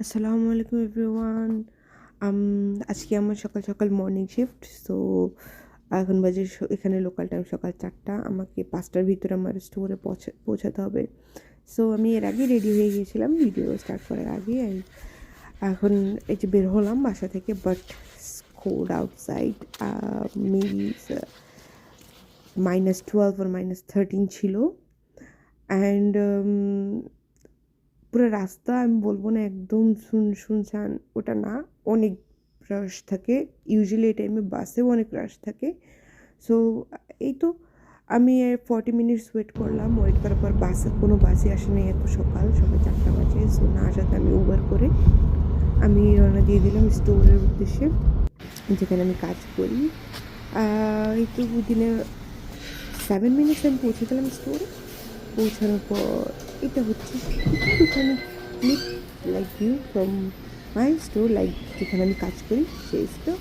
আসসালামু আলাইকুম এভরিওয়ান। আজকে আমার সকাল সকাল মর্নিং শিফট সো এখন বাজে এখানে লোকাল টাইম সকাল চারটা। আমাকে পাঁচটার ভিতরে আমার স্টোরে পৌঁছাতে হবে। সো আমি এর আগে রেডি হয়ে গিয়েছিলাম ভিডিও স্টার্ট করার আগে এখন এই যে বের হলাম বাসা থেকে but cold outside maybe minus twelve R minus thirteen ছিল। অ্যান্ড পুরো রাস্তা আমি বলব না একদম শুন শুনশান ওটা না। অনেক রাশ থাকে। ইউজুয়ালি এই টাইমে বাসেও অনেক রাশ থাকে। সো এই তো আমি ফর্টি মিনিটস ওয়েট করলাম। ওয়েট করার পর বাসে কোনো বাসই আসে নাই এত সকাল সকাল চারটা বাজে। সো না আসাতে আমি উবার করে আমি রওনা দিয়ে দিলাম স্টোরের উদ্দেশ্যে, যেখানে আমি কাজ করি। এই তো দিনে সেভেন মিনিটস আমি পৌঁছে গেলাম স্টোরে পৌঁছানোর পর এটা হচ্ছে একটুখানি click like view from my store like যেখানে আমি কাজ করি, সেই স্টোর